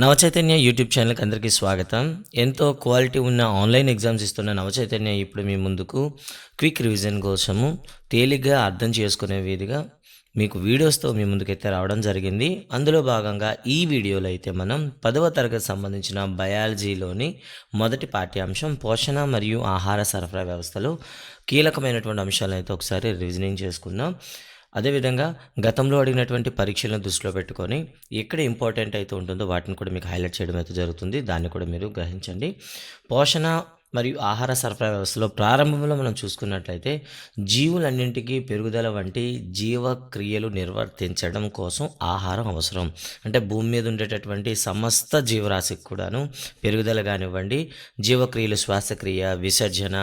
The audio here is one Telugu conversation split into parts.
నవచైతన్య యూట్యూబ్ ఛానల్కి అందరికీ స్వాగతం. ఎంతో క్వాలిటీ ఉన్న ఆన్లైన్ ఎగ్జామ్స్ ఇస్తున్న నవచైతన్య ఇప్పుడు మీ ముందుకు క్విక్ రివిజన్ కోసము తేలిగ్గా అర్థం చేసుకునే విధిగా మీకు వీడియోస్తో మీ ముందుకైతే రావడం జరిగింది. అందులో భాగంగా ఈ వీడియోలో అయితే మనం పదవ తరగతి సంబంధించిన బయాలజీలోని మొదటి పాఠ్యాంశం పోషణ మరియు ఆహార సరఫరా వ్యవస్థలో కీలకమైనటువంటి అంశాలను అయితే ఒకసారి రివిజనింగ్ చేసుకుందాం. అదేవిధంగా గతంలో అడిగినటువంటి పరీక్షలను దృష్టిలో పెట్టుకొని ఎక్కడ ఇంపార్టెంట్ అయితే ఉంటుందో వాటిని కూడా మీకు హైలైట్ చేయడం అయితే జరుగుతుంది. దాన్ని కూడా మీరు గ్రహించండి. పోషణ మరియు ఆహార సరఫరా వ్యవస్థలో ప్రారంభంలో మనం చూసుకున్నట్లయితే జీవులన్నింటికీ పెరుగుదల వంటి జీవక్రియలు నిర్వర్తించడం కోసం ఆహారం అవసరం. అంటే భూమి మీద ఉండేటటువంటి సమస్త జీవరాశికి కూడాను పెరుగుదల కానివ్వండి జీవక్రియలు శ్వాసక్రియ విసర్జన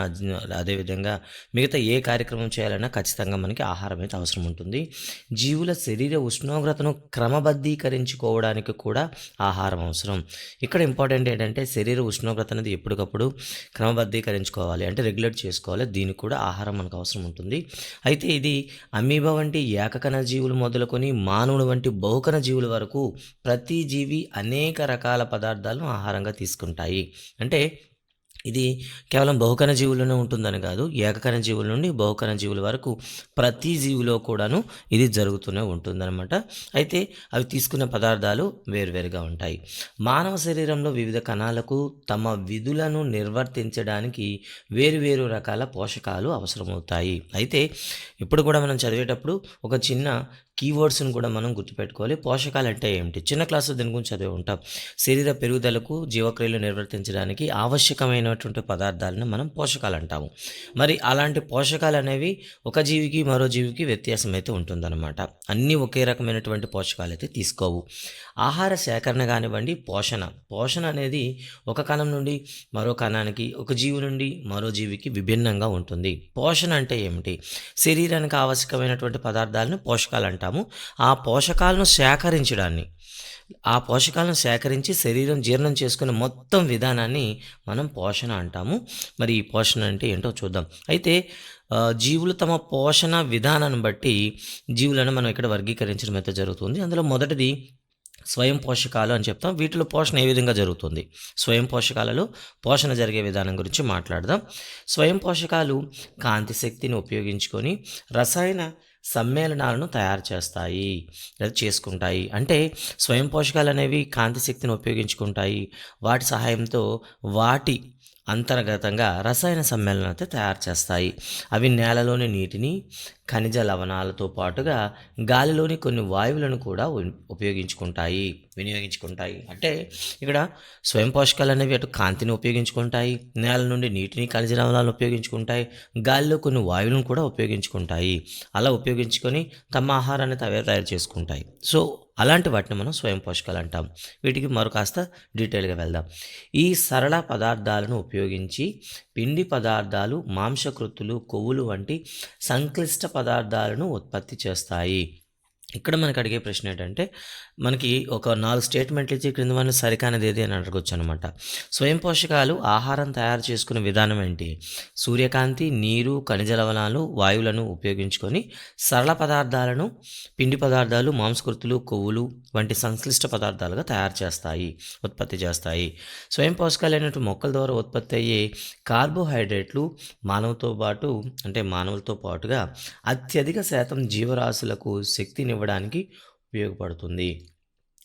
అదేవిధంగా మిగతా ఏ కార్యక్రమం చేయాలన్నా ఖచ్చితంగా మనకి ఆహారం అయితే అవసరం ఉంటుంది. జీవుల శరీర ఉష్ణోగ్రతను క్రమబద్ధీకరించుకోవడానికి కూడా ఆహారం అవసరం. ఇక్కడ ఇంపార్టెంట్ ఏంటంటే శరీర ఉష్ణోగ్రత అనేది ఎప్పటికప్పుడు క్రమబద్ధీకరించుకోవాలి అంటే రెగ్యులేట్ చేసుకోవాలి. దీనికి కూడా ఆహారం మనకు అవసరం ఉంటుంది. అయితే ఇది అమీబా వంటి ఏకకణ జీవులు మొదలుకొని మానవుడు వంటి బహుకణ జీవుల వరకు ప్రతి జీవి అనేక రకాల పదార్థాలను ఆహారంగా తీసుకుంటాయి. అంటే ఇది కేవలం బహుకణ జీవుల్లోనే ఉంటుందని కాదు ఏకకణ జీవుల నుండి బహుకణ జీవుల వరకు ప్రతి జీవిలో కూడాను ఇది జరుగుతూనే ఉంటుందన్నమాట. అయితే అవి తీసుకునే పదార్థాలు వేరువేరుగా ఉంటాయి. మానవ శరీరంలో వివిధ కణాలకు తమ విధులను నిర్వర్తించడానికి వేరువేరు రకాల పోషకాలు అవసరమవుతాయి. అయితే ఇప్పుడు కూడా మనం చదివేటప్పుడు ఒక చిన్న కీవర్డ్స్ని కూడా మనం గుర్తుపెట్టుకోవాలి. పోషకాలు అంటే ఏమిటి? చిన్న క్లాసు దీని గురించి చదివి ఉంటాం. శరీర పెరుగుదలకు జీవక్రియలు నిర్వర్తించడానికి ఆవశ్యకమైనటువంటి పదార్థాలను మనం పోషకాలు అంటాము. మరి అలాంటి పోషకాలు అనేవి ఒక జీవికి మరో జీవికి వ్యత్యాసం అయితే ఉంటుందన్నమాట. అన్నీ ఒకే రకమైనటువంటి పోషకాలు అయితే తీసుకోవు. ఆహార సేకరణ కానివ్వండి పోషణ. పోషణ అనేది ఒక కణం నుండి మరో కణానికి ఒక జీవి నుండి మరో జీవికి విభిన్నంగా ఉంటుంది. పోషణ అంటే ఏమిటి? శరీరానికి ఆవశ్యకమైనటువంటి పదార్థాలను పోషకాలు అంటాము ఆ పోషకాలను సేకరించడాన్ని ఆ పోషకాలను సేకరించి శరీరం జీర్ణం చేసుకునే మొత్తం విధానాన్ని మనం పోషణ అంటాము. మరి ఈ పోషణ అంటే ఏంటో చూద్దాం. అయితే జీవులు తమ పోషణ విధానాన్ని బట్టి జీవులను మనం ఇక్కడ వర్గీకరించడం అయితే జరుగుతుంది. అందులో మొదటిది స్వయం పోషకాలు అని చెప్తాం. వీటిలో పోషణ ఏ విధంగా జరుగుతుంది? స్వయం పోషకాలలో పోషణ జరిగే విధానం గురించి మాట్లాడదాం. స్వయం పోషకాలు కాంతి శక్తిని ఉపయోగించుకొని రసాయన సమ్మేళనాలను తయారు చేస్తాయి లేదా చేసుకుంటాయి. అంటే స్వయం పోషకాలు అనేవి కాంతి శక్తిని ఉపయోగించుకుంటాయి. వాటి సహాయంతో వాటి అంతర్గతంగా రసాయన సమ్మేళనాలు అయితే తయారు చేస్తాయి. అవి నేలలోని నీటిని ఖనిజ లవణాలతో పాటుగా గాలిలోని కొన్ని వాయువులను కూడా ఉపయోగించుకుంటాయి వినియోగించుకుంటాయి. అంటే ఇక్కడ స్వయం పోషకాలు అనేవి అటు కాంతిని ఉపయోగించుకుంటాయి నేల నుండి నీటిని ఖనిజ లవణాలను ఉపయోగించుకుంటాయి గాలిలో కొన్ని వాయువులను కూడా ఉపయోగించుకుంటాయి. అలా ఉపయోగించుకొని తమ ఆహారాన్ని తవే తయారు చేసుకుంటాయి. సో అలాంటి వాటిని మనం స్వయం పోషకాలు అంటాం. వీటికి మరో కాస్త డీటెయిల్గా వెళ్దాం. ఈ సరళ పదార్థాలను ఉపయోగించి పిండి పదార్థాలు మాంసకృత్తులు కొవ్వులు వంటి సంక్లిష్ట పదార్థాలను ఉత్పత్తి చేస్తాయి. ఇక్కడ మనకు అడిగే ప్రశ్న ఏంటంటే మనకి ఒక నాలుగు స్టేట్మెంట్లు ఇచ్చి క్రింద మన సరికానిది ఏది అని అడగొచ్చు అనమాట స్వయం పోషకాలు ఆహారం తయారు చేసుకునే విధానం ఏంటి? సూర్యకాంతి నీరు ఖనిజ లవణాలు వాయువులను ఉపయోగించుకొని సరళ పదార్థాలను పిండి పదార్థాలు మాంసకృతులు కొవ్వులు వంటి సంక్లిష్ట పదార్థాలుగా తయారు చేస్తాయి ఉత్పత్తి చేస్తాయి. స్వయం పోషకాలు మొక్కల ద్వారా ఉత్పత్తి అయ్యే కార్బోహైడ్రేట్లు మానవుతో పాటు అంటే మానవులతో పాటుగా అత్యధిక శాతం జీవరాశులకు ఇవ్వడానికి ఉపయోగపడుతుంది.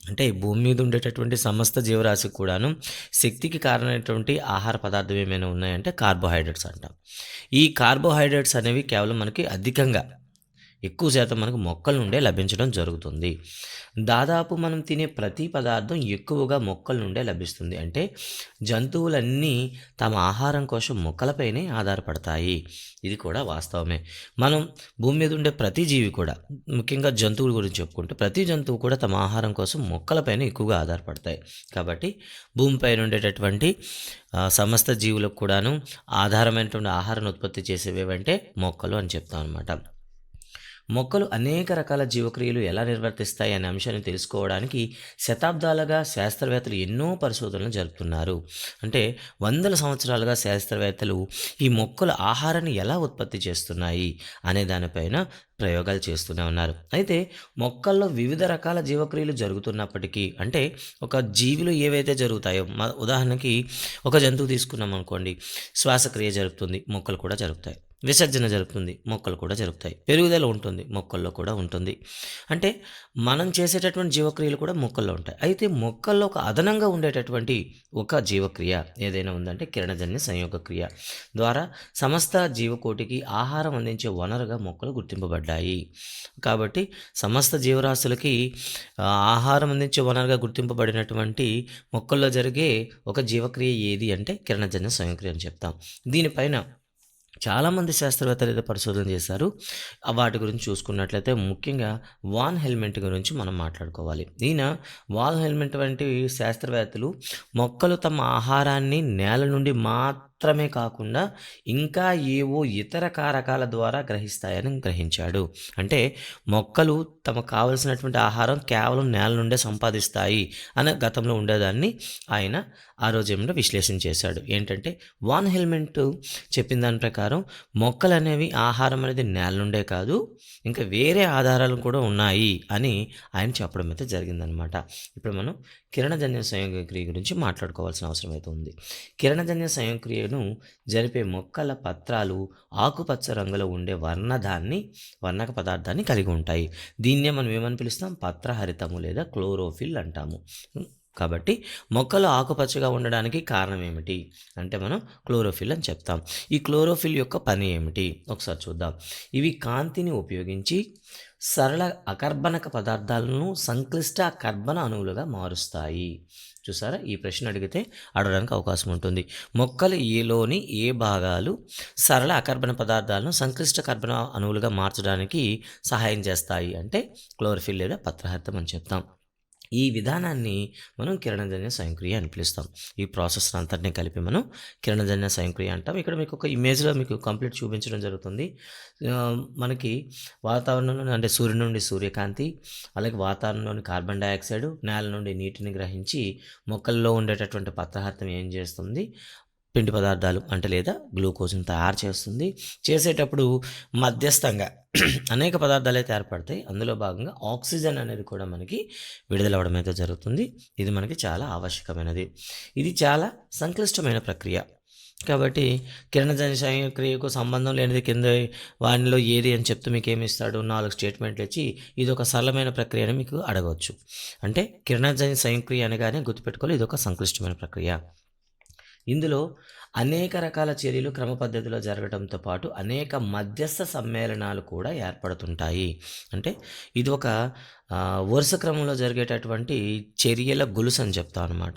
అంటే భూమి మీద ఉండేటటువంటి సమస్త జీవరాశికి కూడాను శక్తికి కారణమైనటువంటి ఆహార పదార్థం ఏమైనా ఉన్నాయంటే కార్బోహైడ్రేట్స్ అంటాం. ఈ కార్బోహైడ్రేట్స్ అనేవి కేవలం మనకి అధికంగా ఎక్కువ శాతం మనకు మొక్కల నుండే లభించడం జరుగుతుంది. దాదాపు మనం తినే ప్రతి పదార్థం ఎక్కువగా మొక్కల నుండే లభిస్తుంది. అంటే జంతువులన్నీ తమ ఆహారం కోసం మొక్కలపైనే ఆధారపడతాయి. ఇది కూడా వాస్తవమే. మనం భూమి మీద ఉండే ప్రతి జీవి కూడా ముఖ్యంగా జంతువుల గురించి చెప్పుకుంటే ప్రతి జంతువు కూడా తమ ఆహారం కోసం మొక్కలపైన ఎక్కువగా ఆధారపడతాయి. కాబట్టి భూమిపైన ఉండేటటువంటి సమస్త జీవులకు కూడాను ఆధారమైనటువంటి ఆహారాన్ని ఉత్పత్తి చేసేవి అంటే మొక్కలు అని చెప్తాం అనమాట మొక్కలు అనేక రకాల జీవక్రియలు ఎలా నిర్వర్తిస్తాయి అనే అంశాన్ని తెలుసుకోవడానికి శతాబ్దాలుగా శాస్త్రవేత్తలు ఎన్నో పరిశోధనలు జరుపుతున్నారు. అంటే వందల సంవత్సరాలుగా శాస్త్రవేత్తలు ఈ మొక్కలు ఆహారాన్ని ఎలా ఉత్పత్తి చేస్తున్నాయి అనే దానిపైన ప్రయోగాలు చేస్తూనే ఉన్నారు. అయితే మొక్కల్లో వివిధ రకాల జీవక్రియలు జరుగుతున్నప్పటికీ అంటే ఒక జీవిలో ఏవైతే జరుగుతాయో ఉదాహరణకి ఒక జంతువు తీసుకున్నాం అనుకోండి శ్వాసక్రియ జరుగుతుంది మొక్కలు కూడా జరుగుతాయి విసర్జన జరుగుతుంది మొక్కలు కూడా జరుగుతాయి. పెరుగుదల ఉంటుంది మొక్కల్లో కూడా ఉంటుంది. అంటే మనం చేసేటటువంటి జీవక్రియలు కూడా మొక్కల్లో ఉంటాయి. అయితే మొక్కల్లో ఒక అదనంగా ఉండేటటువంటి ఒక జీవక్రియ ఏదైనా ఉందంటే కిరణజన్య సంయోగ క్రియ ద్వారా సమస్త జీవకోటికి ఆహారం అందించే వనరుగా మొక్కలు గుర్తింపబడ్డాయి. కాబట్టి సమస్త జీవరాశులకి ఆహారం అందించే వనరుగా గుర్తింపబడినటువంటి మొక్కల్లో జరిగే ఒక జీవక్రియ ఏది అంటే కిరణజన్య సంయోగక్రియ అని చెప్తాం. దీనిపైన చాలామంది శాస్త్రవేత్తలు అయితే పరిశోధన చేశారు. వాటి గురించి చూసుకున్నట్లయితే ముఖ్యంగా వాన్ హెల్మెట్ గురించి మనం మాట్లాడుకోవాలి. ఈయన వాన్ హెల్మెట్ వంటి శాస్త్రవేత్తలు మొక్కలు తమ ఆహారాన్ని నేల నుండి మాత్రమే కాకుండా ఇంకా ఏవో ఇతర కారకాల ద్వారా గ్రహిస్తాయని గ్రహించాడు. అంటే మొక్కలు తమకు కావలసినటువంటి ఆహారం కేవలం నేల నుండే సంపాదిస్తాయి అని గతంలో ఉండేదాన్ని ఆయన ఆ రోజు విశ్లేషణ చేశాడు. ఏంటంటే వాన్ హెల్మెంట్ చెప్పిన దాని ప్రకారం మొక్కలు అనేవి ఆహారం అనేది నేల నుండే కాదు ఇంకా వేరే ఆధారాలు కూడా ఉన్నాయి అని ఆయన చెప్పడం అయితే జరిగిందనమాట ఇప్పుడు మనం కిరణజన్య సంయోగక్రియ గురించి మాట్లాడుకోవాల్సిన అవసరం అయితే ఉంది. కిరణజన్య సంయోగక్రియను జరిపే మొక్కల పత్రాలు ఆకుపచ్చ రంగులో ఉండే వర్ణదాన్ని వర్ణక పదార్థాన్ని కలిగి ఉంటాయి. దీన్నే మనం ఏమని పిలుస్తాం? పత్రహరితము లేదా క్లోరోఫిల్ అంటాము. కాబట్టి మొక్కలు ఆకుపచ్చగా ఉండడానికి కారణం ఏమిటి? అంటే మనం క్లోరోఫిల్ అని చెప్తాం. ఈ క్లోరోఫిల్ యొక్క పని ఏమిటి? ఒకసారి చూద్దాం. ఇవి కాంతిని ఉపయోగించి సరళ అకర్బనక పదార్థాలను సంక్లిష్ట కర్బన అణువులుగా మారుస్తాయి. చూసారా? ఈ ప్రశ్న అడిగితే అడగడానికి అవకాశం ఉంటుంది. మొక్కలు ఏలోని ఏ భాగాలు సరళ అకర్బన పదార్థాలను సంక్లిష్ట కర్బన అణువులుగా మార్చడానికి సహాయం చేస్తాయి? అంటే క్లోరోఫిల్ లేదా పత్రహరితం అని చెప్తాం. ఈ విధానాన్ని మనం కిరణజన్య స్వయంక్రియ అని పిలుస్తాం. ఈ ప్రాసెస్ అంతటిని కలిపి మనం కిరణజన్య స్వయంక్రియ అంటాం. ఇక్కడ మీకు ఒక ఇమేజ్లో మీకు కంప్లీట్ చూపించడం జరుగుతుంది. మనకి వాతావరణంలో అంటే సూర్యుడి నుండి సూర్యకాంతి అలాగే వాతావరణంలోని కార్బన్ డైఆక్సైడ్ నేల నుండి నీటిని గ్రహించి మొక్కల్లో ఉండేటటువంటి పత్రహార్థం ఏం చేస్తుంది? పిండి పదార్థాలు అంటే లేదా గ్లూకోజ్ని తయారు చేస్తుంది. చేసేటప్పుడు మధ్యస్థంగా అనేక పదార్థాలు అయితే ఏర్పడతాయి. అందులో భాగంగా ఆక్సిజన్ అనేది కూడా మనకి విడుదలవడం అయితే జరుగుతుంది. ఇది మనకి చాలా ఆవశ్యకమైనది. ఇది చాలా సంక్లిష్టమైన ప్రక్రియ. కాబట్టి కిరణజన్య క్రియకు సంబంధం లేనిది కింద వాటిలో ఏది అని చెప్తూ మీకు ఏమి ఇస్తాడు? నాలుగు స్టేట్మెంట్లు ఇచ్చి ఇది ఒక సరళమైన ప్రక్రియ అని మీకు అడగవచ్చు. అంటే కిరణజన్య సంక్రియ అనగానే గుర్తుపెట్టుకోవాలి ఇది ఒక సంక్లిష్టమైన ప్రక్రియ. ఇందులో అనేక రకాల చర్యలు క్రమ పద్ధతిలో జరగడంతో పాటు అనేక మధ్యస్థ సమ్మేళనాలు కూడా ఏర్పడుతుంటాయి. అంటే ఇది ఒక వరుస క్రమంలో జరిగేటటువంటి చర్యల గొలుసు అని చెప్తాం అనమాట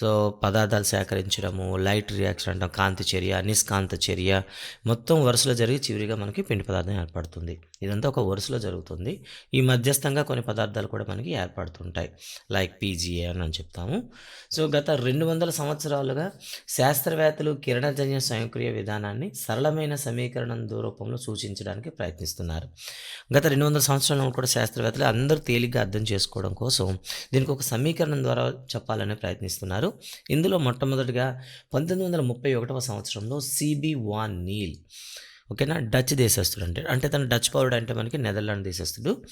సో పదార్థాలు సేకరించడము లైట్ రియాక్షన్ అంటాం కాంతి చర్య నిష్కాంత చర్య మొత్తం వరుసలో జరిగి చివరిగా మనకి పిండి పదార్థం ఏర్పడుతుంది. ఇదంతా ఒక వరుసలో జరుగుతుంది. ఈ మధ్యస్థంగా కొన్ని పదార్థాలు కూడా మనకి ఏర్పడుతుంటాయి. లైక్ పీజీఏ అని చెప్తాము. సో గత రెండు వందల సంవత్సరాలుగా శాస్త్రవేత్తలు కిరణజన్య స్వయంక్రియ విధానాన్ని సరళమైన సమీకరణం రూపంలో సూచించడానికి ప్రయత్నిస్తున్నారు. గత రెండు వందల సంవత్సరాలు కూడా శాస్త్రవేత్తలు అందరూ తేలిగ్గా అర్థం చేసుకోవడం కోసం దీనికి ఒక సమీకరణం ద్వారా చెప్పాలని ప్రయత్నిస్తున్నారు. ఇందులో మొట్టమొదటిగా పంతొమ్మిది వందల ముప్పై ఒకటవ సంవత్సరంలో సిబి వాన్ నీల్ ఓకేనా? డచ్ దేశస్థుడు అంటే అంటే తను డచ్ పౌరుడు అంటే మనకి నెదర్లాండ్ దేశస్తుడు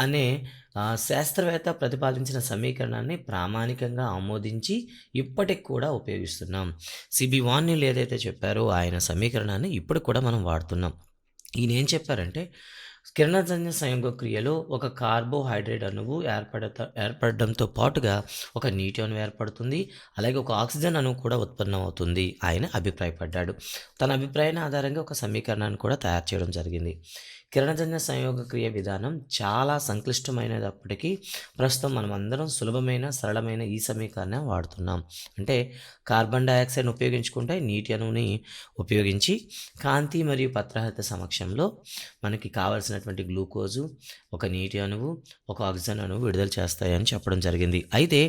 అనే శాస్త్రవేత్త ప్రతిపాదించిన సమీకరణాన్ని ప్రామాణికంగా ఆమోదించి ఇప్పటికి కూడా ఉపయోగిస్తున్నాం. సిబి వాన్ ఏదైతే చెప్పారో ఆయన సమీకరణాన్ని ఇప్పటికి కూడా మనం వాడుతున్నాం. ఈయన ఏం చెప్పారంటే కిరణజన్య సంయోగక్రియలో ఒక కార్బోహైడ్రేట్ అణువు ఏర్పడత ఏర్పడడంతో పాటుగా ఒక నీటి అణువు ఏర్పడుతుంది. అలాగే ఒక ఆక్సిజన్ అణువు కూడా ఉత్పన్నం అవుతుంది ఆయన అభిప్రాయపడ్డాడు. తన అభిప్రాయాన్ని ఆధారంగా ఒక సమీకరణాన్ని కూడా తయారు చేయడం జరిగింది. కిరణజన్య సంయోగక్రియ విధానం చాలా సంక్లిష్టమైనప్పటికీ ప్రస్తుతం మనం అందరం సులభమైన సరళమైన ఈ సమీకరణం వాడుతున్నాం. అంటే కార్బన్ డయాక్సైడ్ని ఉపయోగించుకుంటే నీటి అణువుని ఉపయోగించి కాంతి మరియు పత్రహరిత సమక్షంలో మనకి కావలసినటువంటి కావాల్సినటువంటి గ్లూకోజు ఒక నీటి అణువు ఒక ఆక్సిజన్ అణువు విడుదల చేస్తాయని చెప్పడం జరిగింది. అయితే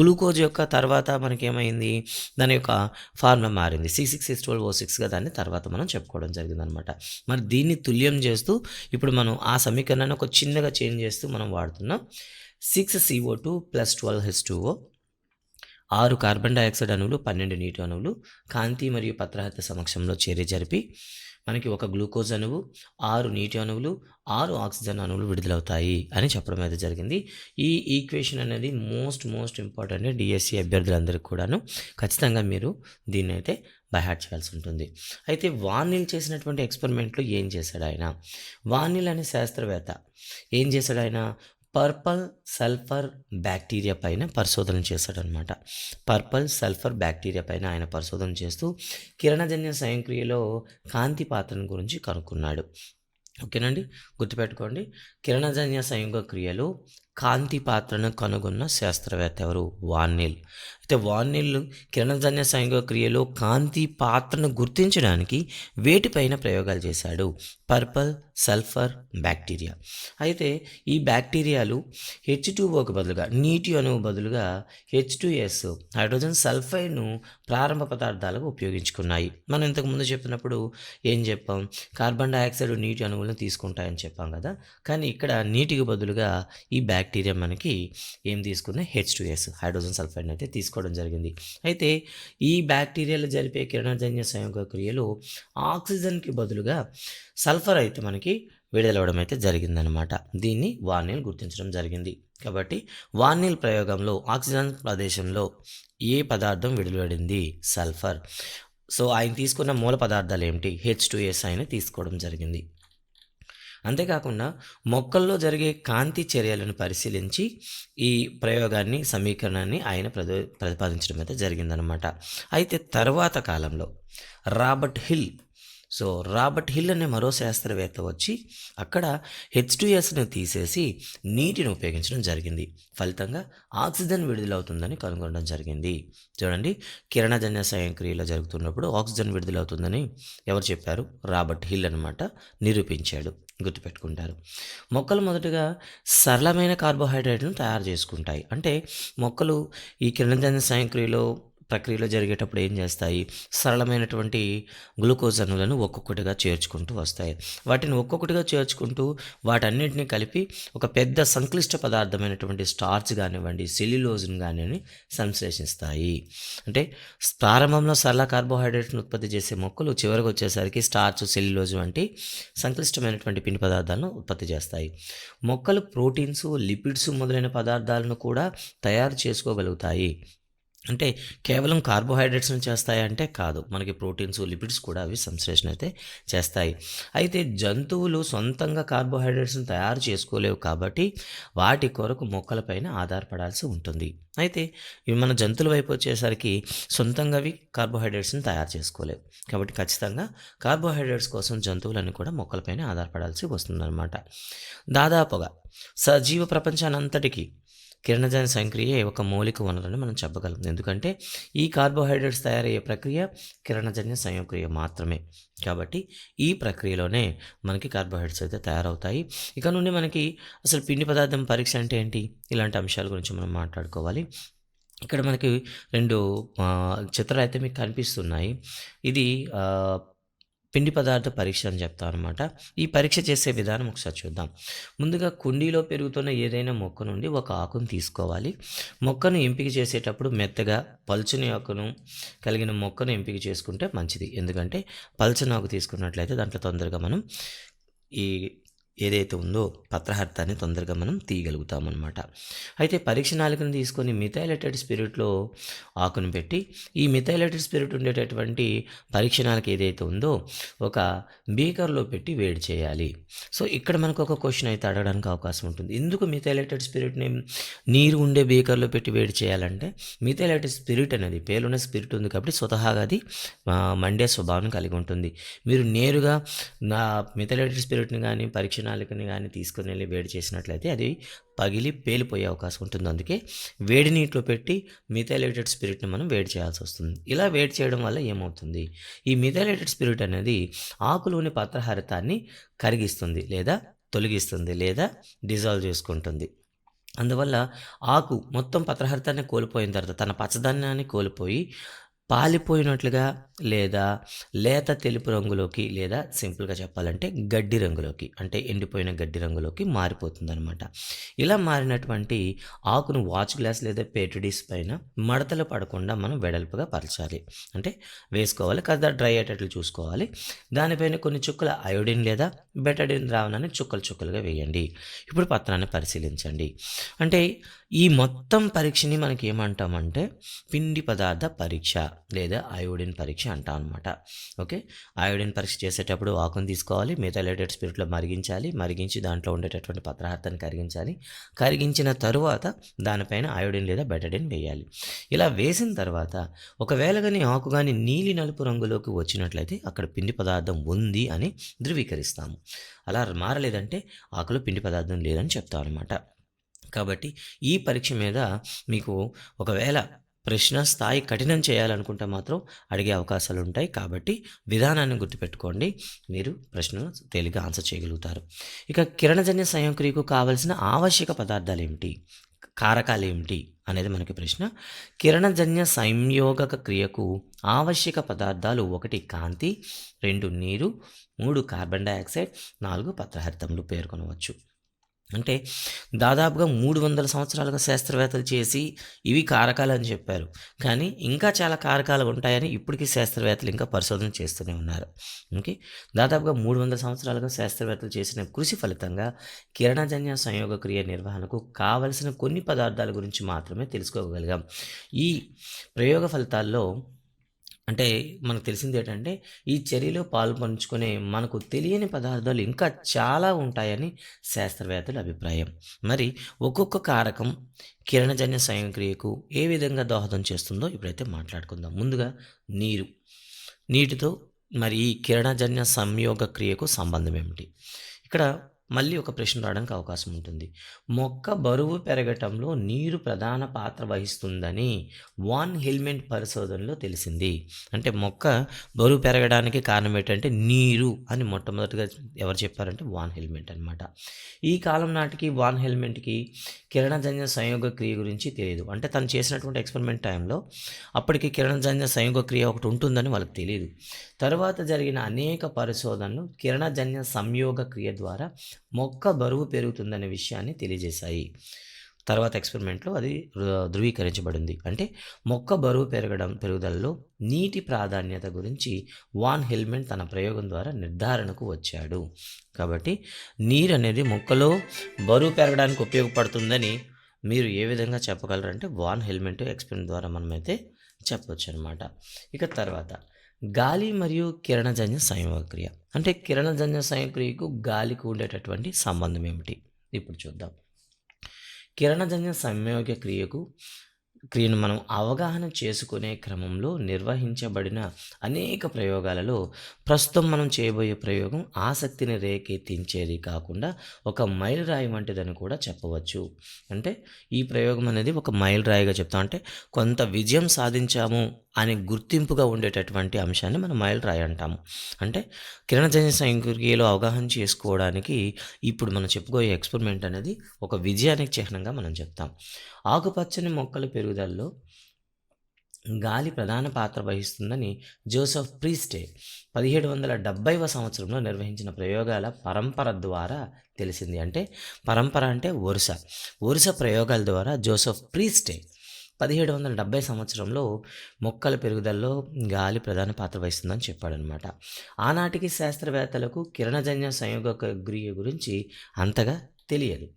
గ్లూకోజ్ యొక్క తర్వాత మనకేమైంది? దాని యొక్క ఫార్ములా మారింది. C six six twelve O సిక్స్గా దాన్ని తర్వాత మనం చెప్పుకోవడం జరిగింది అనమాట మరి దీన్ని తుల్యం చేస్తూ ఇప్పుడు మనం ఆ సమీకరణాన్ని ఒక చిన్నగా చేంజ్ చేస్తూ మనం వాడుతున్నాం. Six CO two plus twelve H two O ఆరు కార్బన్ డైఆక్సైడ్ అణువులు పన్నెండు నీటి అణువులు కాంతి మరియు పత్రహత సమక్షంలో చేరి జరిపి మనకి ఒక గ్లూకోజ్ అణువు ఆరు నీటి అణువులు ఆరు ఆక్సిజన్ అణువులు విడుదలవుతాయి అని చెప్పడం అయితే జరిగింది. ఈ ఈక్వేషన్ అనేది మోస్ట్ మోస్ట్ ఇంపార్టెంట్ డిఎస్సి అభ్యర్థులందరికీ కూడాను. ఖచ్చితంగా మీరు దీన్ని అయితే బైహార్ట్ చేయాల్సి ఉంటుంది. అయితే వానిల్ చేసినటువంటి ఎక్స్పెరిమెంట్లో ఏం చేశాడు ఆయన? వానిల్ అనే శాస్త్రవేత్త ఏం చేశాడు ఆయన? పర్పల్ సల్ఫర్ బ్యాక్టీరియా పైన పరిశోధన చేశాడనమాట పర్పల్ సల్ఫర్ బ్యాక్టీరియా పైన ఆయన పరిశోధన చేస్తూ కిరణజన్య స్వయంక్రియలో కాంతి పాత్రను గురించి కనుక్కున్నాడు. ఓకేనండి? గుర్తుపెట్టుకోండి. కిరణజన్య సంయుగ క్రియలో కాంతి పాత్రను కనుగొన్న శాస్త్రవేత్త ఎవరు? వార్నిల్ అయితే వార్నిల్లు కిరణజన్య సంయోగ క్రియలో కాంతి పాత్రను గుర్తించడానికి వేటిపైన ప్రయోగాలు చేశాడు? Purple sulphur bacteria. అయితే ఈ బ్యాక్టీరియాలు హెచ్ టూఓకి బదులుగా నీటి అణువు బదులుగా హెచ్ టూ ఎస్ హైడ్రోజన్ సల్ఫైడ్ను ప్రారంభ పదార్థాలకు ఉపయోగించుకున్నాయి. మనం ఇంతకుముందు చెప్పినప్పుడు ఏం చెప్పాం? కార్బన్ డైఆక్సైడ్ నీటి అణువులను తీసుకుంటాయని చెప్పాం కదా? కానీ ఇక్కడ నీటికి బదులుగా ఈ బ్యాక్టీరియా మనకి ఏం తీసుకుంది H two S hydrogen sulphide అయితే తీసుకోవడం జరిగింది. అయితే ఈ బ్యాక్టీరియాలు జరిపే కిరణజన్య సంయోగ క్రియలో ఆక్సిజన్కి బదులుగా సల్ఫర్ అయితే మనకి విడుదలవడం అయితే జరిగిందనమాట దీన్ని వార్నిల్ గుర్తించడం జరిగింది. కాబట్టి వార్నిల్ ప్రయోగంలో ఆక్సిజన్ ప్రదేశంలో ఏ పదార్థం విడుదలడింది? సల్ఫర్. సో ఆయన తీసుకున్న మూల పదార్థాలు ఏమిటి? హెచ్ టూ ఎస్ ఆయన తీసుకోవడం జరిగింది. అంతేకాకుండా మొక్కల్లో జరిగే కాంతి చర్యలను పరిశీలించి ఈ ప్రయోగాన్ని సమీకరణాన్ని ఆయన ప్రతి ప్రతిపాదించడం అయితే జరిగిందనమాట అయితే తర్వాత కాలంలో Robert Hill so Robert Hill అనే మరో శాస్త్రవేత్త వచ్చి అక్కడ హెచ్ ఎస్ను తీసేసి నీటిని ఉపయోగించడం జరిగింది. ఫలితంగా ఆక్సిజన్ విడుదలవుతుందని కనుగొనడం జరిగింది. చూడండి కిరణజన్య సంక్రియలో జరుగుతున్నప్పుడు ఆక్సిజన్ విడుదలవుతుందని ఎవరు చెప్పారు? రాబర్ట్ హిల్ అనమాట నిరూపించాడు గుర్తుపెట్టుకుంటారు. మొక్కలు మొదటగా సరళమైన కార్బోహైడ్రేట్ను తయారు చేసుకుంటాయి. అంటే మొక్కలు ఈ కిరణజన్య స్వయంక్రియలో ప్రక్రియలో జరిగేటప్పుడు ఏం చేస్తాయి? సరళమైనటువంటి గ్లూకోజ్ అణువులను ఒక్కొక్కటిగా చేర్చుకుంటూ వస్తాయి. వాటిని ఒక్కొక్కటిగా చేర్చుకుంటూ వాటన్నింటినీ కలిపి ఒక పెద్ద సంక్లిష్ట పదార్థమైనటువంటి స్టార్చ్ కానివ్వండి సెల్యులోజ్ని కానివ్వండి సంశ్లేషిస్తాయి. అంటే ప్రారంభంలో సరళ కార్బోహైడ్రేట్ను ఉత్పత్తి చేసే మొక్కలు చివరికి వచ్చేసరికి స్టార్చ్ సెల్యులోజ్ వంటి సంక్లిష్టమైనటువంటి పిండి పదార్థాలను ఉత్పత్తి చేస్తాయి. మొక్కలు ప్రోటీన్స్ లిపిడ్స్ మొదలైన పదార్థాలను కూడా తయారు చేసుకోగలుగుతాయి. అంటే కేవలం కార్బోహైడ్రేట్స్ని చేస్తాయంటే కాదు. మనకి ప్రోటీన్స్ లిపిడ్స్ కూడా అవి సంశ్లేషణ అయితే చేస్తాయి. అయితే జంతువులు సొంతంగా కార్బోహైడ్రేట్స్ని తయారు చేసుకోలేవు కాబట్టి వాటి కొరకు మొక్కలపైన ఆధారపడాల్సి ఉంటుంది. అయితే ఇవి మన జంతువుల వైపు వచ్చేసరికి సొంతంగా అవి కార్బోహైడ్రేట్స్ని తయారు చేసుకోలేవు. కాబట్టి ఖచ్చితంగా కార్బోహైడ్రేట్స్ కోసం జంతువులన్నీ కూడా మొక్కలపైన ఆధారపడాల్సి వస్తుందన్నమాట. దాదాపుగా సజీవ ప్రపంచానంతటికీ కిరణజన్య సంక్రియ ఒక మౌలిక వనరని మనం చెప్పగలం. ఎందుకంటే ఈ కార్బోహైడ్రేట్స్ తయారయ్యే ప్రక్రియ కిరణజన్య సంయోక్రియ మాత్రమే. కాబట్టి ఈ ప్రక్రియలోనే మనకి కార్బోహైడ్రేట్స్ అయితే తయారవుతాయి. ఇక నుండి మనకి అసలు పిండి పదార్థం పరీక్ష అంటే ఏంటి? ఇలాంటి అంశాల గురించి మనం మాట్లాడుకోవాలి. ఇక్కడ మనకి రెండు చిత్రాలు అయితే మీకు కనిపిస్తున్నాయి. ఇది పిండి పదార్థ పరీక్ష అని చెప్తాను అనమాట ఈ పరీక్ష చేసే విధానం ఒకసారి చూద్దాం. ముందుగా కుండీలో పెరుగుతున్న ఏదైనా మొక్క నుండి ఒక ఆకును తీసుకోవాలి. మొక్కను ఎంపిక చేసేటప్పుడు మెత్తగా పల్చని ఆకును కలిగిన మొక్కను ఎంపిక చేసుకుంటే మంచిది. ఎందుకంటే పల్చని ఆకు తీసుకున్నట్లయితే దాంట్లో తొందరగా మనం ఈ ఏదైతే ఉందో పత్రహర్తాన్ని తొందరగా మనం తీయగలుగుతాం అనమాట అయితే పరీక్ష నాలుగుని తీసుకొని మిథైలేటెడ్ స్పిరిట్లో ఆకును పెట్టి ఈ మిథైలేటెడ్ స్పిరిట్ ఉండేటటువంటి పరీక్ష నాలుగు ఏదైతే ఉందో ఒక బీకర్లో పెట్టి వేడి చేయాలి. సో ఇక్కడ మనకు ఒక క్వశ్చన్ అయితే అడగడానికి అవకాశం ఉంటుంది. ఎందుకు మిథైలేటెడ్ స్పిరిట్ని నీరు ఉండే బీకర్లో పెట్టి వేడి చేయాలంటే మిథైలేటెడ్ స్పిరిట్ అనేది పేరున్న స్పిరిట్ ఉంది కాబట్టి స్వతహాగా అది మండే స్వభావం కలిగి ఉంటుంది. మీరు నేరుగా నా మిథైలేటెడ్ స్పిరిట్ని కానీ పరీక్ష నాళికని కానీ తీసుకుని వెళ్ళి వేడి చేసినట్లయితే అది పగిలి పేలిపోయే అవకాశం ఉంటుంది. అందుకే వేడి నీటిలో పెట్టి మిథైలేటెడ్ స్పిరిట్ని మనం వేడి చేయాల్సి వస్తుంది. ఇలా వేడి చేయడం వల్ల ఏమవుతుంది? ఈ మిథైలేటెడ్ స్పిరిట్ అనేది ఆకులోని పత్రహరితాన్ని కరిగిస్తుంది లేదా తొలగిస్తుంది లేదా డిజాల్వ్ చేసుకుంటుంది. అందువల్ల ఆకు మొత్తం పత్రహరితాన్ని కోల్పోయిన తర్వాత తన పచ్చదనాన్ని కోల్పోయి పాలిపోయినట్లుగా లేదా లేత తెలుపు రంగులోకి లేదా సింపుల్గా చెప్పాలంటే గడ్డి రంగులోకి అంటే ఎండిపోయిన గడ్డి రంగులోకి మారిపోతుందనమాట ఇలా మారినటువంటి ఆకును వాచ్ గ్లాస్ లేదా పేటడీస్ పైన మడతలు పడకుండా మనం వెడల్పుగా పరచాలి. అంటే వేసుకోవాలి కదా డ్రై అయ్యేటట్లు చూసుకోవాలి. దానిపైన కొన్ని చుక్కల అయోడిన్ లేదా బెటడిన్ ద్రావణాన్ని చుక్కలు చుక్కలుగా వేయండి. ఇప్పుడు పత్రాన్ని పరిశీలించండి. అంటే ఈ మొత్తం పరీక్షని మనకి ఏమంటామంటే పిండి పదార్థ పరీక్ష. లేదా అయోడిన్ పరీక్ష అంటాం అనమాట ఓకే? అయోడిన్ పరీక్ష చేసేటప్పుడు ఆకును తీసుకోవాలి మెథలేటెడ్ స్పిరిట్లో మరిగించాలి మరిగించి దాంట్లో ఉండేటటువంటి పత్రహార్థాన్ని కరిగించాలి. కరిగించిన తరువాత దానిపైన అయోడిన్ లేదా బెటడిన్ వేయాలి. ఇలా వేసిన తర్వాత ఒకవేళ కానీ ఆకు కానీ నీలి నలుపు రంగులోకి వచ్చినట్లయితే అక్కడ పిండి పదార్థం ఉంది అని ధృవీకరిస్తాము. అలా మారలేదంటే ఆకులో పిండి పదార్థం లేదని చెప్తాం అనమాట కాబట్టి ఈ పరీక్ష మీద మీకు ఒకవేళ ప్రశ్న స్థాయి కఠినం చేయాలనుకుంటే మాత్రం అడిగే అవకాశాలు ఉంటాయి కాబట్టి విధానాన్ని గుర్తుపెట్టుకోండి. మీరు ప్రశ్నను తేలిగ్గా ఆన్సర్ చేయగలుగుతారు. ఇక కిరణజన్య సంయోక్రియకు కావలసిన ఆవశ్యక పదార్థాలు ఏమిటి కారకాలు ఏమిటి అనేది మనకి ప్రశ్న. కిరణజన్య సంయోగక క్రియకు ఆవశ్యక పదార్థాలు ఒకటి కాంతి రెండు నీరు మూడు కార్బన్ డైఆక్సైడ్ నాలుగు పత్రహరితములు పేర్కొనవచ్చు. అంటే దాదాపుగా మూడు వందల సంవత్సరాలుగా శాస్త్రవేత్తలు చేసి ఇవి కారకాలు అని చెప్పారు. కానీ ఇంకా చాలా కారకాలు ఉంటాయని ఇప్పటికీ శాస్త్రవేత్తలు ఇంకా పరిశోధన చేస్తూనే ఉన్నారు. ఓకే? దాదాపుగా మూడు వందల సంవత్సరాలుగా శాస్త్రవేత్తలు చేసిన కృషి ఫలితంగా కిరణజన్య సంయోగ క్రియ నిర్వహణకు కావలసిన కొన్ని పదార్థాల గురించి మాత్రమే తెలుసుకోగలిగాం. ఈ ప్రయోగ ఫలితాల్లో అంటే మనకు తెలిసింది ఏంటంటే ఈ చర్యలో పాలు పంచుకునే మనకు తెలియని పదార్థాలు ఇంకా చాలా ఉంటాయని శాస్త్రవేత్తల అభిప్రాయం. మరి ఒక్కొక్క కారకం కిరణజన్య స్వయంక్రియకు ఏ విధంగా దోహదం చేస్తుందో ఇప్పుడైతే మాట్లాడుకుందాం. ముందుగా నీరు. నీటితో మరి ఈ కిరణజన్య సంయోగ క్రియకు సంబంధం ఏమిటి? ఇక్కడ మళ్ళీ ఒక ప్రశ్న రావడానికి అవకాశం ఉంటుంది. మొక్క బరువు పెరగటంలో నీరు ప్రధాన పాత్ర వహిస్తుందని వాన్ హెల్మెంట్ పరిశోధనలో తెలిసింది. అంటే మొక్క బరువు పెరగడానికి కారణం ఏంటంటే నీరు అని మొట్టమొదటిగా ఎవరు చెప్పారంటే వాన్ హెల్మెంట్ అనమాట ఈ కాలం నాటికి వాన్ హెల్మెంట్కి కిరణజన్య సంయోగ క్రియ గురించి తెలియదు. అంటే తను చేసినటువంటి ఎక్స్పెరిమెంట్ టైంలో అప్పటికి కిరణజన్య సంయోగ క్రియ ఒకటి ఉంటుందని వాళ్ళకి తెలియదు. తరువాత జరిగిన అనేక పరిశోధనలు కిరణజన్య సంయోగ క్రియ ద్వారా మొక్క బరువు పెరుగుతుందనే విషయాన్ని తెలియజేశాయి. తర్వాత ఎక్స్పెరిమెంట్లో అది ధృవీకరించబడింది. అంటే మొక్క బరువు పెరగడం పెరుగుదలలో నీటి ప్రాధాన్యత గురించి వాన్ హెల్మెంట్ తన ప్రయోగం ద్వారా నిర్ధారణకు వచ్చాడు. కాబట్టి నీరు అనేది మొక్కలో బరువు పెరగడానికి ఉపయోగపడుతుందని మీరు ఏ విధంగా చెప్పగలరంటే వాన్ హెల్మెంట్ ఎక్స్పెరిమెంట్ ద్వారా మనమైతే చెప్పవచ్చు అనమాట ఇక తర్వాత గాలి మరియు కిరణజన్య సంయోగక్రియ. అంటే కిరణజన్య సంయోగక్రియకు గాలికి ఉండేటటువంటి సంబంధం ఏమిటి? ఇప్పుడు చూద్దాం. కిరణజన్య సంయోగ క్రియకు క్రియను మనం అవగాహన చేసుకునే క్రమంలో నిర్వహించబడిన అనేక ప్రయోగాలలో ప్రస్తుతం మనం చేయబోయే ప్రయోగం ఆసక్తిని రేకెత్తించేది కాకుండా ఒక మైలురాయి వంటిదని కూడా చెప్పవచ్చు. అంటే ఈ ప్రయోగం అనేది ఒక మైలురాయిగా చెప్తాం. అంటే కొంత విజయం సాధించాము అని గుర్తింపుగా ఉండేటటువంటి అంశాన్ని మనం మైలురాయి అంటాము. అంటే కిరణజన్య సంక్రియలో అవగాహన చేసుకోవడానికి ఇప్పుడు మనం చెప్పుకోయే ఎక్స్పెరిమెంట్ అనేది ఒక విజయానికి చిహ్నంగా మనం చెప్తాం. ఆకుపచ్చని మొక్కల పెరుగుదలలో గాలి ప్రధాన పాత్ర వహిస్తుందని జోసెఫ్ ప్రీస్టే పదిహేడు వందల డెబ్బైవ సంవత్సరంలో నిర్వహించిన ప్రయోగాల పరంపర ద్వారా తెలిసింది. అంటే పరంపర అంటే వరుస. వరుస ప్రయోగాల ద్వారా జోసెఫ్ ప్రీస్టే పదిహేడు వందల డెబ్బై సంవత్సరంలో మొక్కల పెరుగుదలలో గాలి ప్రధాన పాత్ర వహిస్తుందని చెప్పాడనమాట. ఆనాటికి శాస్త్రవేత్తలకు కిరణజన్య సంయోగ క్రియ గురించి అంతగా తెలియదు.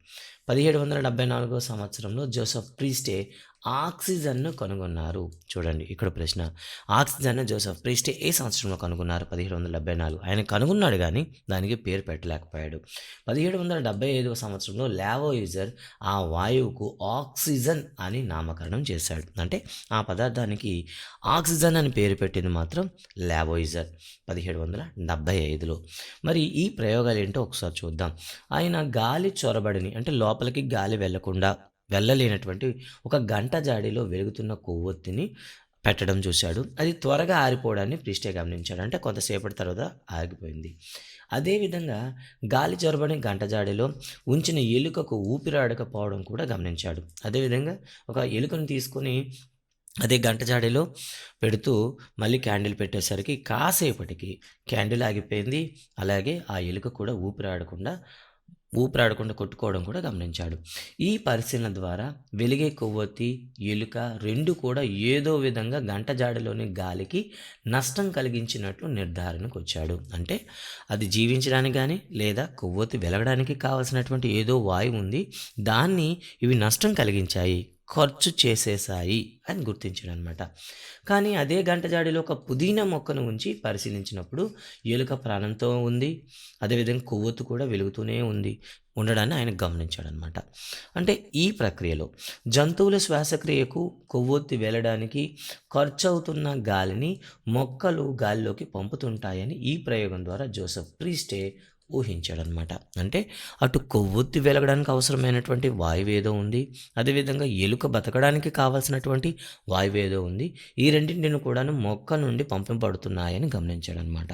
పదిహేడు వందల డెబ్బై నాలుగో సంవత్సరంలో జోసఫ్ ప్రీస్టే ఆక్సిజన్ను కనుగొన్నారు. చూడండి ఇక్కడ ప్రశ్న. ఆక్సిజన్ జోసఫ్ ప్రీస్టే ఏ సంవత్సరంలో కనుగొన్నారు? పదిహేడు వందల డెబ్బై నాలుగు. ఆయన కనుగొన్నాడు కానీ దానికి పేరు పెట్టలేకపోయాడు. పదిహేడు వందల డెబ్బై ఐదవ సంవత్సరంలో లావోయిజర్ ఆ వాయువుకు ఆక్సిజన్ అని నామకరణం చేశాడు. అంటే ఆ పదార్థానికి ఆక్సిజన్ అని పేరు పెట్టింది మాత్రం లావోయిజర్ పదిహేడు వందల డెబ్బై ఐదులో. మరి ఈ ప్రయోగాలు ఏంటో ఒకసారి చూద్దాం. ఆయన గాలి చొరబడిని అంటే లోపలికి గాలి వెళ్ళకుండా వెళ్ళలేనటువంటి ఒక గంట జాడీలో వెలుగుతున్న కొవ్వొత్తిని పెట్టడం చూశాడు. అది త్వరగా ఆరిపోవడాన్ని ప్రిస్టే గమనించాడు. అంటే కొంతసేపటి తర్వాత ఆగిపోయింది. అదేవిధంగా గాలి చొరబడి గంటజాడిలో ఉంచిన ఎలుకకు ఊపిరాడకపోవడం కూడా గమనించాడు. అదేవిధంగా ఒక ఎలుకను తీసుకొని అదే గంటజాడిలో పెడుతూ మళ్ళీ క్యాండిల్ పెట్టేసరికి కాసేపటికి క్యాండిల్ ఆగిపోయింది. అలాగే ఆ ఎలుక కూడా ఊపిరాడకుండా ఊపిరాడకుండా కొట్టుకోవడం కూడా గమనించాడు. ఈ పరిశీలన ద్వారా వెలిగే కొవ్వొత్తి ఎలుక రెండు కూడా ఏదో విధంగా గంట జాడలోని గాలికి నష్టం కలిగించినట్లు నిర్ధారణకు వచ్చాడు. అంటే అది జీవించడానికి కానీ లేదా కొవ్వొత్తి వెలగడానికి కావలసినటువంటి ఏదో వాయువు ఉంది దాన్ని ఇవి నష్టం కలిగించాయి. ఖర్చు చేసేసాయి అని గుర్తించాడు అనమాట కానీ అదే గంటజాడిలో ఒక పుదీనా మొక్కను ఉంచి పరిశీలించినప్పుడు ఎలుక ప్రాణంతో ఉంది. అదేవిధంగా కొవ్వొత్తు కూడా వెలుగుతూనే ఉంది. ఉండడాన్ని ఆయన గమనించాడనమాట. అంటే ఈ ప్రక్రియలో జంతువుల శ్వాసక్రియకు కొవ్వొత్తి వెళ్ళడానికి ఖర్చు అవుతున్న గాలిని మొక్కలు గాలిలోకి పంపుతుంటాయని ఈ ప్రయోగం ద్వారా జోసెఫ్ ప్రీస్టే ఊహించాడనమాట. అంటే అటు కొవ్వొత్తి వెలగడానికి అవసరమైనటువంటి వాయువేదో ఉంది అదేవిధంగా ఎలుక బతకడానికి కావాల్సినటువంటి వాయువేదో ఉంది ఈ రెండింటిని కూడాను మొక్క నుండి పంపింపబడుతున్నాయని గమనించాడనమాట.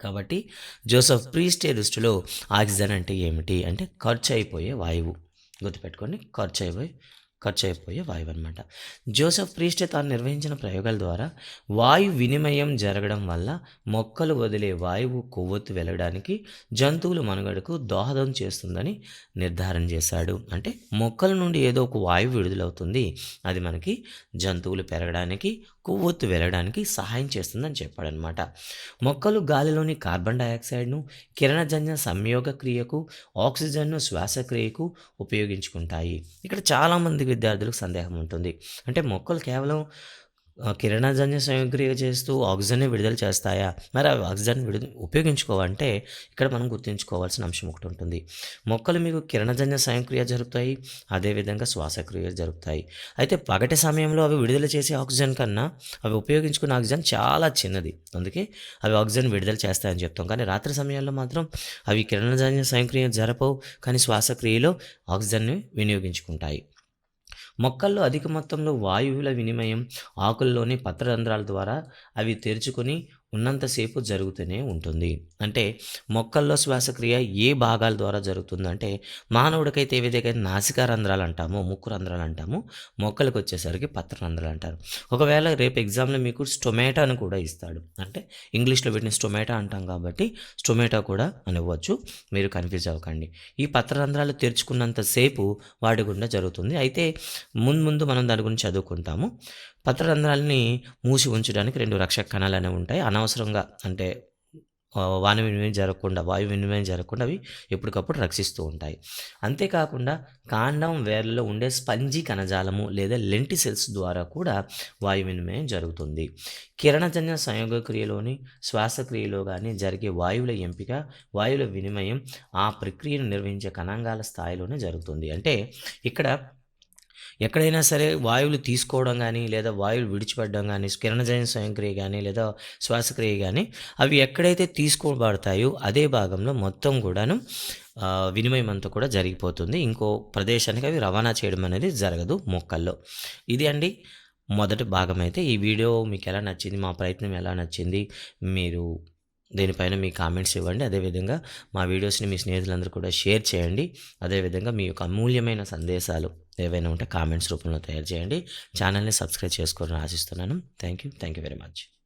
కాబట్టి జోసఫ్ ప్రీస్టే దృష్టిలో ఆక్సిజన్ అంటే ఏమిటి? అంటే ఖర్చు అయిపోయే వాయువు. గుర్తుపెట్టుకోండి ఖర్చు అయిపోయి ఖర్చు అయిపోయే వాయువు అనమాట జోసెఫ్ ప్రీస్టే తాను నిర్వహించిన ప్రయోగాల ద్వారా వాయు వినిమయం జరగడం వల్ల మొక్కలు వదిలే వాయువు కొవ్వొత్తు వెళ్ళడానికి జంతువుల మనుగడకు దోహదం చేస్తుందని నిర్ధారణ చేశాడు. అంటే మొక్కల నుండి ఏదో ఒక వాయువు విడుదలవుతుంది. అది మనకి జంతువులు పెరగడానికి కొవ్వొత్తు వెళ్ళడానికి సహాయం చేస్తుందని చెప్పాడనమాట. మొక్కలు గాలిలోని కార్బన్ డయాక్సైడ్ను కిరణజన్య సంయోగ క్రియకు ఆక్సిజన్ను శ్వాసక్రియకు ఉపయోగించుకుంటాయి. ఇక్కడ చాలామంది విద్యార్థులకు సందేహం ఉంటుంది. అంటే మొక్కలు కేవలం కిరణజన్య స్వయంక్రియ చేస్తూ ఆక్సిజన్ని విడుదల చేస్తాయా? మరి అవి ఆక్సిజన్ విడు ఉపయోగించుకోవాలంటే ఇక్కడ మనం గుర్తుంచుకోవాల్సిన అంశం ఒకటి ఉంటుంది. మొక్కలు మీకు కిరణజన్య స్వయంక్రియ జరుపుతాయి అదేవిధంగా శ్వాసక్రియ జరుపుతాయి. అయితే పగటి సమయంలో అవి విడుదల చేసే ఆక్సిజన్ కన్నా అవి ఉపయోగించుకున్న ఆక్సిజన్ చాలా చిన్నది. అందుకే అవి ఆక్సిజన్ విడుదల చేస్తాయని చెప్తాం. కానీ రాత్రి సమయాల్లో మాత్రం అవి కిరణజన్య స్వయంక్రియ జరపవు కానీ శ్వాసక్రియలో ఆక్సిజన్ని వినియోగించుకుంటాయి. మొక్కల్లో అధిక మొత్తంలో వాయువుల వినిమయం ఆకుల్లోని పత్రరంధ్రాల ద్వారా అవి తెరుచుకొని ఉన్నంతసేపు జరుగుతూనే ఉంటుంది. అంటే మొక్కల్లో శ్వాసక్రియ ఏ భాగాల ద్వారా జరుగుతుందంటే మానవుడికైతే ఏ విధంగా నాసికా రంధ్రాలు అంటామో ముక్కు రంధ్రాలు అంటాము మొక్కలకు వచ్చేసరికి పత్ర రంధ్రాలు అంటారు ఒకవేళ రేపు ఎగ్జామ్లో మీకు స్టొమాటో అని కూడా ఇస్తాడు. అంటే ఇంగ్లీష్లో వీటిని స్టొమాటో అంటాం కాబట్టి స్టొమాటో కూడా అనివ్వచ్చు మీరు కన్ఫ్యూజ్ అవ్వకండి. ఈ పత్ర రంధ్రాలు తెరుచుకున్నంతసేపు వాడి గుండా జరుగుతుంది. అయితే ముందు ముందు మనం దాని గురించి చదువుకుంటాము. పత్రరంధ్రాలని మూసి ఉంచడానికి రెండు రక్షక కణాలు అనేవి ఉంటాయి. అనవసరంగా అంటే వాన వినిమయం జరగకుండా వాయు వినిమయం జరగకుండా అవి ఎప్పటికప్పుడు రక్షిస్తూ ఉంటాయి. అంతేకాకుండా కాండం వేర్లలో ఉండే స్పంజీ కణజాలము లేదా లెంటి సెల్స్ ద్వారా కూడా వాయు వినిమయం జరుగుతుంది. కిరణజన్య సంయోగ క్రియలోని శ్వాసక్రియలో కానీ జరిగే వాయువుల ఎంపిక వాయువుల వినిమయం ఆ ప్రక్రియను నిర్వహించే కణాంగాల స్థాయిలోనే జరుగుతుంది. అంటే ఇక్కడ ఎక్కడైనా సరే వాయువులు తీసుకోవడం కానీ లేదా వాయువులు విడిచిపెట్టడం కానీ కిరణజన్య స్వయంక్రియ కానీ లేదా శ్వాసక్రియ కానీ అవి ఎక్కడైతే తీసుకోబడతాయో అదే భాగంలో మొత్తం కూడాను వినిమయం అంతా కూడా జరిగిపోతుంది. ఇంకో ప్రదేశానికి అవి రవాణా చేయడం అనేది జరగదు మొక్కల్లో. ఇది అండి మొదటి భాగం అయితే ఈ వీడియో మీకు ఎలా నచ్చింది మా ప్రయత్నం ఎలా నచ్చింది మీరు దీనిపైన మీ కామెంట్స్ ఇవ్వండి. అదేవిధంగా మా వీడియోస్ని మీ స్నేహితులందరూ కూడా షేర్ చేయండి. అదేవిధంగా మీ యొక్క అమూల్యమైన సందేశాలు ఏవైనా ఉంటే కామెంట్స్ రూపంలో తయారు చేయండి. ఛానల్ని సబ్స్క్రైబ్ చేసుకోవాలని ఆశిస్తున్నాను. Thank you thank you very much.